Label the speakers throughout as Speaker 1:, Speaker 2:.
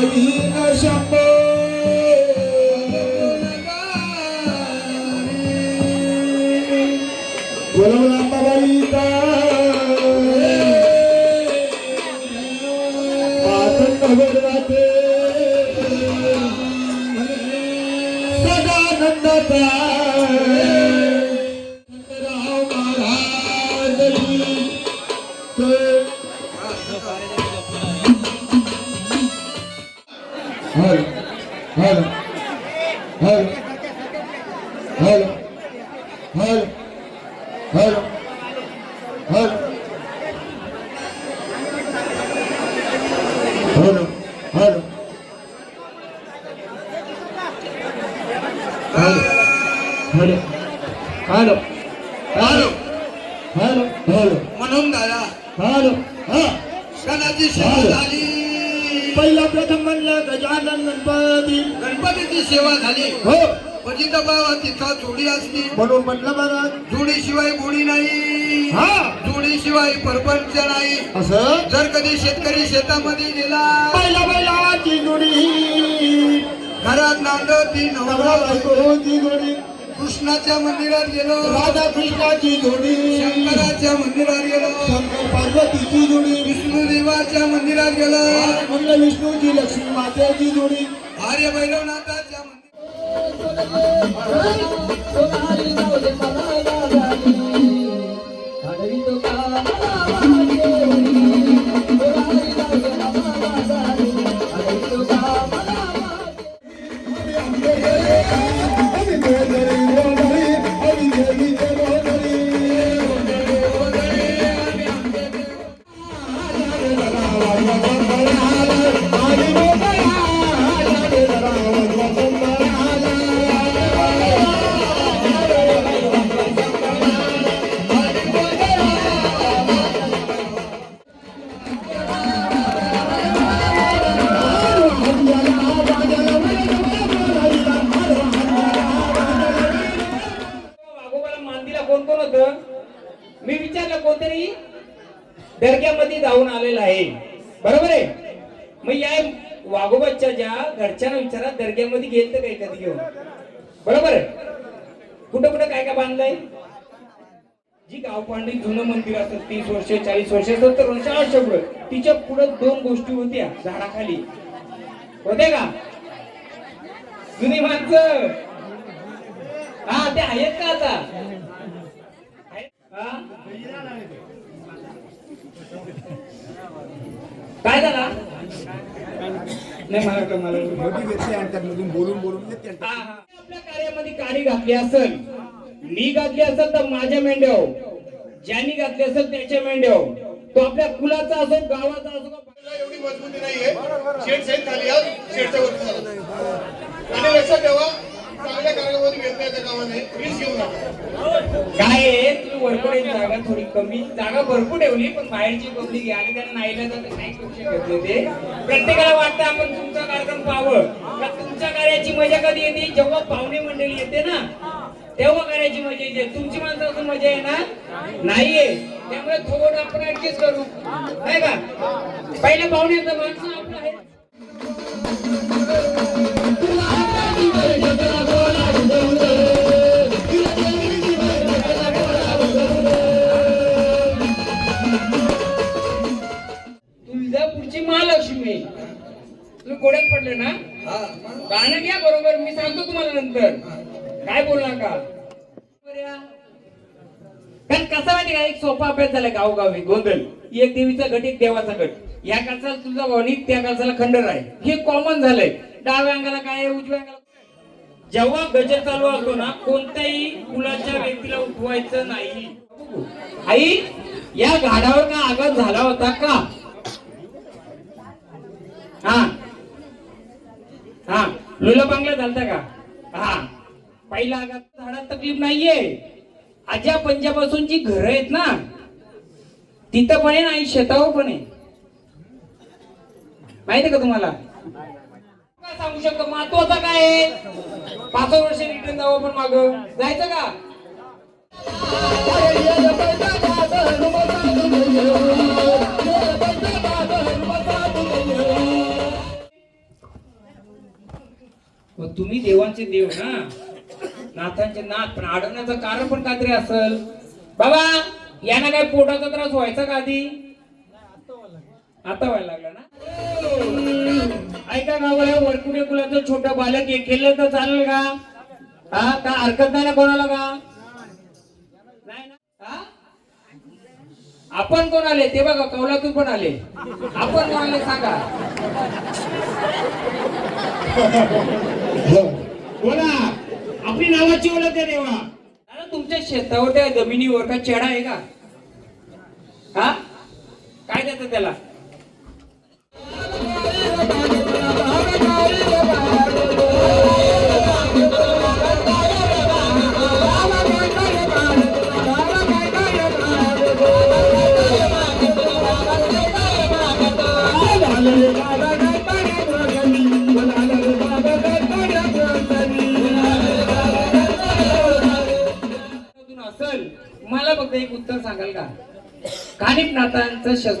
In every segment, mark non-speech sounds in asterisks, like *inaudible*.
Speaker 1: Baby. 还
Speaker 2: 有
Speaker 1: 有
Speaker 2: पहिला प्रथम म्हणलं गजानन गणपती.
Speaker 1: गणपतीची सेवा झाली.
Speaker 2: हो.
Speaker 1: पतित बाबा तिथं जोडी असली
Speaker 2: म्हणून म्हणलं बघा
Speaker 1: जोडीशिवाय गोडी नाही.
Speaker 2: हा.
Speaker 1: जोडीशिवाय परपंच नाही.
Speaker 2: असं?
Speaker 1: जर कधी शेतकरी शेतामध्ये गेला.
Speaker 2: पहिला बैलाची जोडी.
Speaker 1: घरात नांदती
Speaker 2: नवरा
Speaker 1: नवरा
Speaker 2: बायकोची जोडी.
Speaker 1: कृष्णाच्या मंदिरात गेलो.
Speaker 2: राधा कृष्णाची जोडी.
Speaker 1: शंकराच्या मंदिरात गेलो.
Speaker 2: शंकर पार्वतीची जोडी.
Speaker 1: विष्णुदेवाच्या मंदिरात गेलो.
Speaker 2: म्हणलं विष्णूची लक्ष्मी मातेची जोडी.
Speaker 1: आर्य भैरवनाथाच्या मंदिरात
Speaker 3: कुठं कुठं काय काय बांधलंय? जी गावपांडी जुनं मंदिर असतं तीस वर्ष चाळीस वर्ष सत्तर वर्ष आठशे पुढे. तिच्या पुढे दोन गोष्टी होत्या झाडाखाली. होत्या का? जुनी माणसं. हा ते आहेत का आता? काय झाला? नाही मला मला
Speaker 4: बोलून बोलून मेंढ्यामध्ये त्यांना
Speaker 3: काडी घातली असेल मी घातली असेल तर माझ्या मेंढ्या ज्यांनी घातली असेल त्याच्या मेंढ्या तो आपल्या कुलाचा असो गावाचा असो
Speaker 1: एवढी मजबूती नाहीये. शेठ वरती आणि लक्षात ठेवा चांगल्या वीज घेऊ नका
Speaker 3: काय आहे? तुम्ही वरकडे जागा थोडी कमी. जागा भरपूर ठेवली पण बाहेरची पब्लिक आणि त्यांना नाहीला तर नाही करू शकत ते. प्रत्येकाला वाटतं आपण तुमचा कार्यक्रम पाहावं. का तुमच्या कार्याची मजा कधी येते? जेव्हा पाहुणे मंडळी येते ना तेव्हा करायची मजा येते. तुमची माणसं असून मजा येणार नाहीये. त्यामुळे थोडं आपण ऍडजस्ट करू. नाही का? पहिल्या पाहुण्याचं माणसं पडले ना? गाणं घ्या बरोबर मी सांगतो तुम्हाला नंतर. काय बोल नका कारण कसा माहिती का एक सोपा अभ्यास झाला गावगावी गोंधळ. एक देवीचा गट एक देवाचा गट. या काळचाला तुझा वणी त्या काळचाला खंडर आहे हे कॉमन झालंय. डाव्या अंगाला काय उजव्या अंगाला जेव्हा गजर चालू असतो ना कोणत्याही कुलाच्या व्यक्तीला उठवायचं नाही. आई या घाडावर का आघात झाला होता का? हा. हा लुला बांगला झालता का हा पहिला आघात झाडात तकलीफ नाहीये आज्या पंजापासून जी घर आहेत ना तिथं पण आहे ना शेतावर पण आहे माहितीये का तुम्हाला काय सांगू शकतो महत्वाचं काय आहे पाच वर्ष रिटर्न जावं पण माग जायचं का तुम्ही देवांचे देव ना. नाथांचे नाथ. पण अडवण्याचं कारण पण काहीतरी असल. बाबा यांना काय पोटाचा त्रास व्हायचा का आधी? आता व्हायला लागला ना. ऐका गावाला वरकुडे कुलाचं छोटं बालक हे केलं तर चालेल का? हा का हरकत नाही ना कोणाला का? नाही ना? आपण कोण आले? ते बघा कौलातून पण आले. आपण कोण आले सांगा? बोला. आपली नावाची ओळख आहे देवा. अरे तुमच्या शेतावर त्या जमिनीवर का चेडा आहे का? हा? काय देतं त्याला?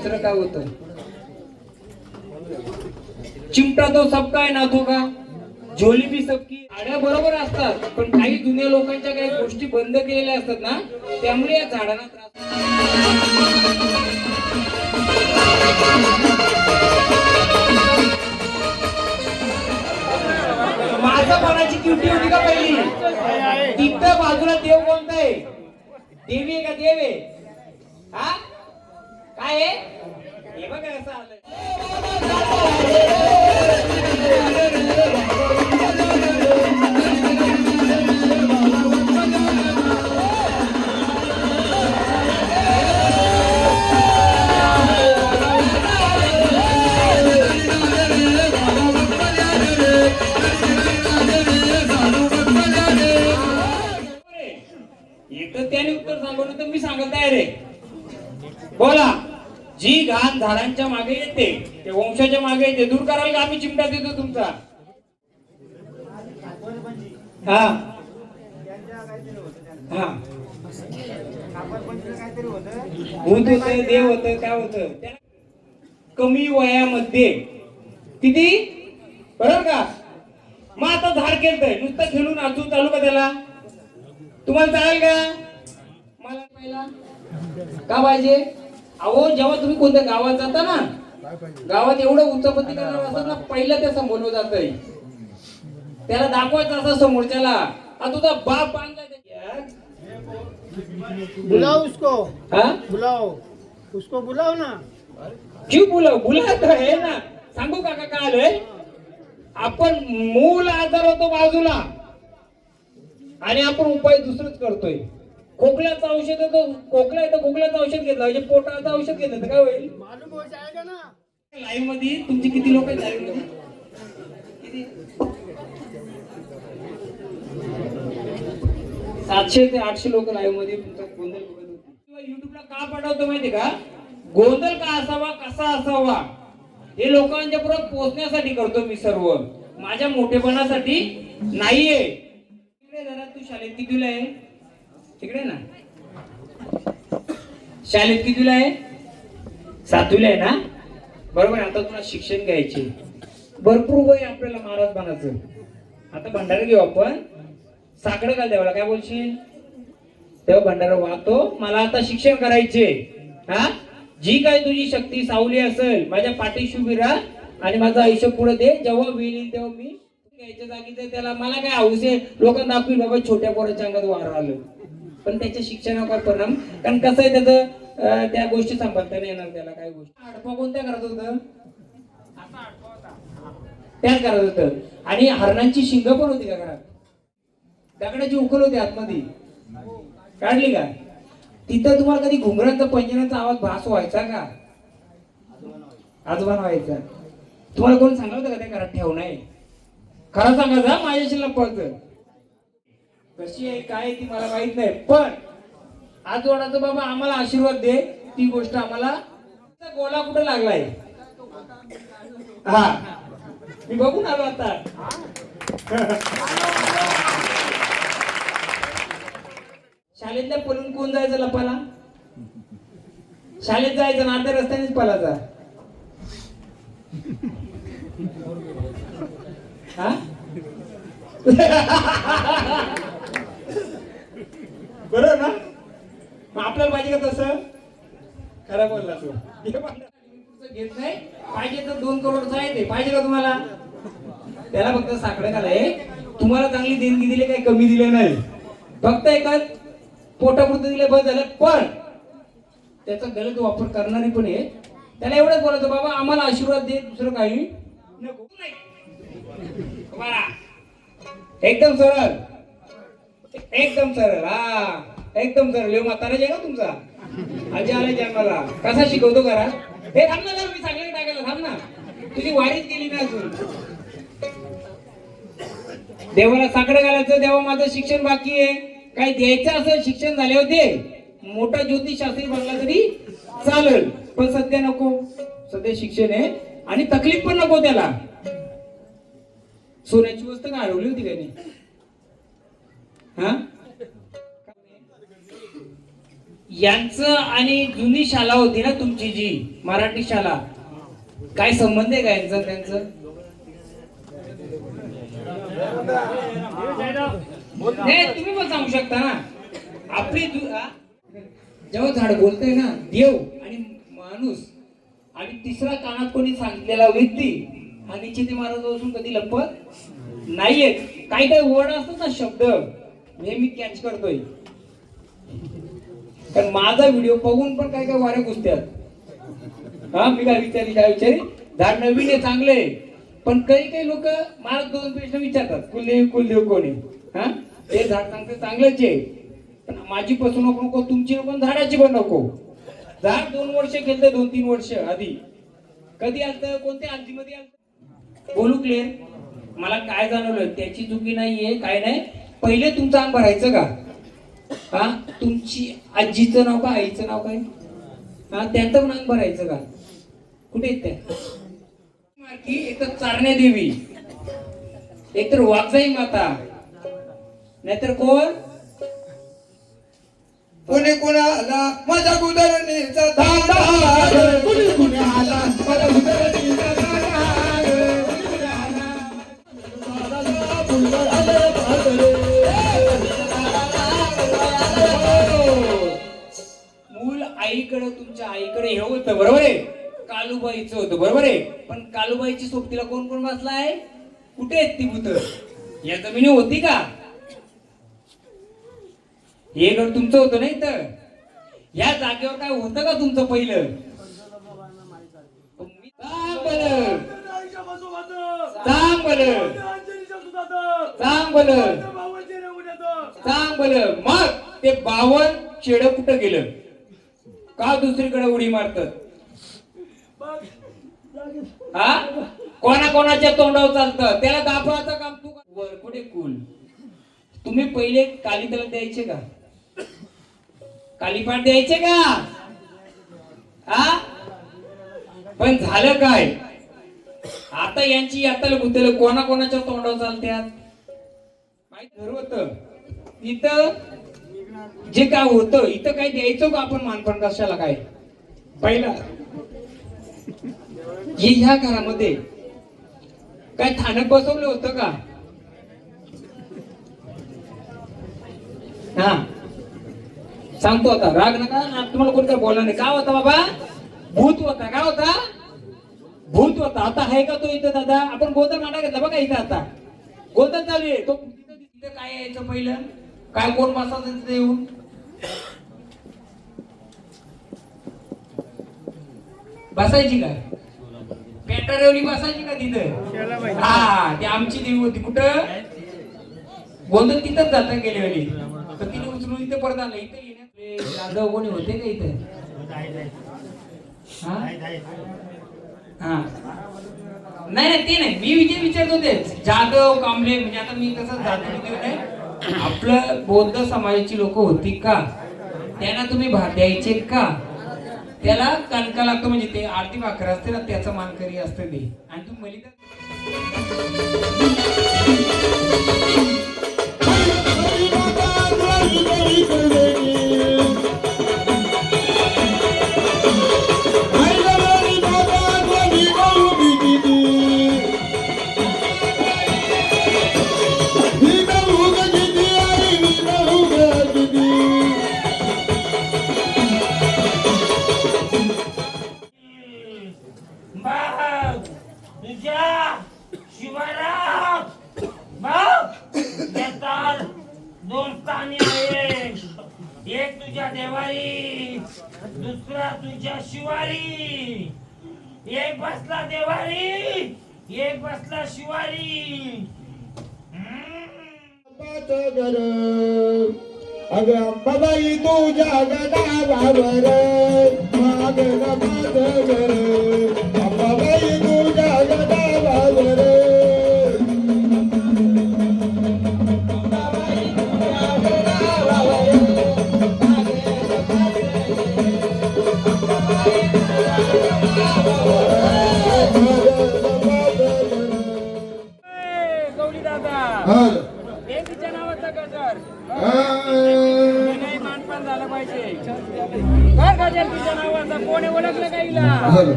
Speaker 3: शस्त्र काय होतं? चिमटा तो सबका आहे नाथो का. झोली बी सबकी. आड्या बरोबर असतात पण काही जुन्या लोकांच्या काही गोष्टी बंद केलेल्या असतात ना त्यामुळे या झाडांना त्रास माझ्या मनाची ड्युटी होती का पहिली? तिथं बाजूला देव कोणता आहे? देवी आहे का देव आहे? हा? काय आहे? हे बघा कसं आलंय. आहेत ते ते वंशाच्या मागे येते. दूर कराल का आम्ही चिमटा देतो तुमचा? हा. हा. भूत होत देव होत काय होत. कमी वयामध्ये. किती? बरोबर का? मग आता धार खेळतय नुसतं खेळून अजून चालू का त्याला? तुम्हाला चालेल का? मला पहिला का पाहिजे? अहो जेव्हा तुम्ही कोणत्या गावात जाता ना गावात एवढं उच्चपती करणार असतात ना पहिलं ते संबोधलं जातंय त्याला दाखवायचं असं समोरच्याला. आ तुझा बाप बांधला
Speaker 5: बुलाओ उसको.
Speaker 3: हा?
Speaker 5: बुलाओ उसको बुलाओ ना.
Speaker 3: क्यू बोला बोला तर आहे ना. सांगू काका काय आलंय? आपण मूल आजार होतो बाजूला. आणि आपण उपाय दुसरंच करतोय. खोकल्याचं औषध खोकला आहे तर खोकल्याचं औषध घेतलं म्हणजे पोटाचं औषध घेतलं तर काय होईल?
Speaker 5: मालूम जाएगा ना.
Speaker 3: लाईव्हमध्ये तुमचे किती लोक आहेत लाईव्हमध्ये? सातशे ते आठशे लोक लाईव्हमध्ये तुमचा गोंधळ किंवा युट्यूबला का पाठवतो माहिती का? गोंधळ का असावा कसा असावा? हे लोकांच्या पुढे पोहोचण्यासाठी करतो मी सर्व. माझ्या मोठेपणासाठी नाहीये. तू शाळेत कितीला आहे? तिकडे ना. शाळेत कितीला आहे? सातवीला आहे ना? बरोबर आता तुला शिक्षण घ्यायचे. भरपूर वय आपल्याला महाराज बनायचं आता भंडारा घेऊ आपण. साकडं का देवाला काय बोलशील? तेव्हा भंडारा वाहतो. मला आता शिक्षण करायचे. हा? जी काय तुझी शक्ती सावली असेल माझ्या पाठीशी उभी राहा आणि माझं आयुष्य पुढे दे. जेव्हा वेळ येईल तेव्हा मी घ्यायच्या जागी त्याला मला काय हौस आहे? लोकांना दाखवी बाबा छोट्या पोराच्या अंगात वार आलं. पण त्याच्या शिक्षणावर परिणाम. कारण कसं आहे त्याचं त्या गोष्टी सांभाळता नाही येणार त्याला काय गोष्टी. आडपा कोणत्या करत होतं? त्याच करत होतं. आणि हरणांची शिंग पण होती का घरात? दगडाची उकल होती आतमध्ये. काढली का? तिथं तुम्हाला कधी घुंगरांचा पंजरांचा आवाज भास व्हायचा का? आजोबा व्हायचा. तुम्हाला कोण सांगलं होतं का त्या घरात ठेवू नये खरं सांगा जा माझ्याशी लपवायचं. कशी आहे काय आहे ती मला माहीत नाही. पण आजोडाचं बाबा आम्हाला आशीर्वाद दे ती गोष्ट आम्हाला गोला कुठं लागलाय? हा. मी बघून आलो आता. शाळेतल्या पळून कोण जायचं लपाला? शाळेत जायचं ना अर्ध्या रस्त्यानेच पलायचा हा? *laughs* बरोबर ना? मग आपल्याला पाहिजे का तसं? खरं बोलला तू. घेत नाही पाहिजे तर दोन करोडचं आहे ते. पाहिजे का तुम्हाला? त्याला फक्त साखर घालाय तुम्हाला चांगली देणगी दिली काही कमी दिले नाही. फक्त एकच पोटापुरतं दिले बस झालं. पण त्याचा गलत वापर करणारी पण आहे. त्याला एवढंच बोलायचं बाबा आम्हाला आशीर्वाद दे दुसरं काही नको. नाही. एकदम सरळ. एकदम सरळ हा एकदम सरळ येऊ म्हातारा जे ना तुमचा? आजी आला जन्माला कसा शिकवतो करा हे थांब ना मी सांगायला टाकायला थांब ना. तुझी वारीच गेली ना अजून. देवाला साकडं घालायचं देवा माझं शिक्षण बाकी आहे. काय द्यायचं असं शिक्षण झाले होते. मोठा ज्योतिषशास्त्री बनला तरी चालेल. पण सध्या नको. सध्या शिक्षण आहे. आणि तकलीफ पण नको त्याला. सोन्याची वस्तू का हरवली होती का यांचं आणि जुनी शाळा होती ना तुमची जी मराठी शाला. काय संबंध आहे का यांचा त्यांचं? तुम्ही पण सांगू शकता ना. आपली जेव्हा झाड बोलतय ना देव आणि माणूस. आणि तिसरा कानात कोणी सांगितलेला व्यक्ती हा चिते महाराज असून कधी लपत? नाहीये. काही काही वर्ड असतात ना शब्द. नेहमी कॅच करतोय. कारण माझा व्हिडिओ बघून पण काय काय वाऱ्या घुसत्यात. हा मी काय विचारी काय विचारी झाड नवीन आहे चांगले आहे. पण काही काही लोक मला दोन प्रश्न विचारतात. कुलदेव कुलदेव कोणी हा? हे झाड सांगते चांगलंच आहे. पण माझी फसवणूक नको तुमची नको झाडाची पण नको. झाड दोन वर्ष केलं दोन तीन वर्ष आधी. कधी आलत कोणत्या आलतीमध्ये आलत? बोलू क्लिअर मला काय जाणवलं त्याची चुकी नाहीये काय नाही. पहिले तुमचं अंग भरायचं का? हा? तुमची आजीचं नाव का आईचं नाव काय? हा त्यांचं पण अंग भरायचं का? कुठे त्या? मार्की एक तर चारण्या देवी. एक तर वागजाई माता. नाहीतर कोण?
Speaker 2: कोणी कोणाला माझ्या गुदरणीचा दांडा
Speaker 3: आईकडे तुमच्या आईकडे हे होतं बरोबर आहे? कालूबाईचं होतं बरोबर आहे? पण कालूबाईची सोबतीला कोण कोण बसलाय? कुठे आहेत ती भूत? या जमिनी होती का? हे घर तुमचं होतं नाही तर या जागेवर काय होतं का तुमचं पहिलं? सांग बर सांग बर सांग बर मग ते बावन शेड कुठं गेलं? का दुसरीकडे उडी मारतात? हा? कोणा कोणाच्या तोंडावर चालतं? त्याला दाखवायचं काम तू कर. वर कुठे कुल? तुम्ही पहिले काली द्यायचे का? कालीपाठ द्यायचे का? हा? पण झालं काय? आता यांची यात्रा गुतल कोणाकोणाच्या तोंडावर चालत्यात? माहीत घर होत इथं जे काय होतं इथं काय द्यायचो का आपण मानपण? कशाला काय? पहिला हे ह्या घरामध्ये काय थानक बसवलं होतं का? हा. सांगतो आता राग नका तुम्हाला कोण काय बोलला नाही. काय होता बाबा? भूत होता काय होता? भूत होता. आता आहे का तो इथं दादा? आपण गोदर मांडा घेतला बघा इथं आता. गोदर चालू आहे. तो तिथं काय यायचं पहिलं? काय कोण बसायचं तिथे येऊन? बसायची का? पेटारेवली बसायची का तिथं? हा ती आमची देवी होती. कुठं? गोंधळ तिथंच जाता गेले वेळी. तर तिने उचलून इथे परत आलं इथे येण्यात जाधव कोणी होते का इथे? हा? हा. नाही नाही ते नाही. मी विजय विचारत होते जाधव कांबळे म्हणजे आता मी कसं जाधव नाही आपलं बौद्ध समाजाची लोक होती का? त्यांना तुम्ही भात द्यायचे का? त्याला कणका लागतो म्हणजे ते आरती भाकर असते ना त्याचं मानकरी असतं ते. आणि तुम्ही मलिदा
Speaker 6: तुझ्या देवारी दुसरा तुझ्या शिवारी. एक बसला देवारी एक बसला शिवारी.
Speaker 2: बाबाचं घर अगं अंबाबाई तुझ्या गडावर मागण माझं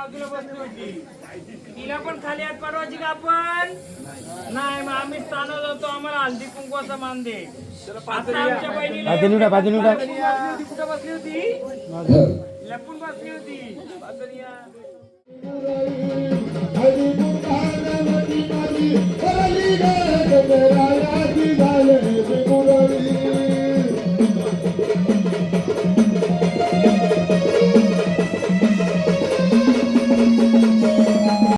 Speaker 3: बाजूला बसली होती. तिला पण खाली हात परवाची का आपण? नाही मग आम्ही स्थानात जातो आम्हाला हल्दी कुंकवाचा मान दे. आता आमच्या बहिणीला बाजूला उडा, बाजूला उडा. बाजूला होती, कुठं बसली होती? लपून बसली होती. बाजूला.
Speaker 2: हरी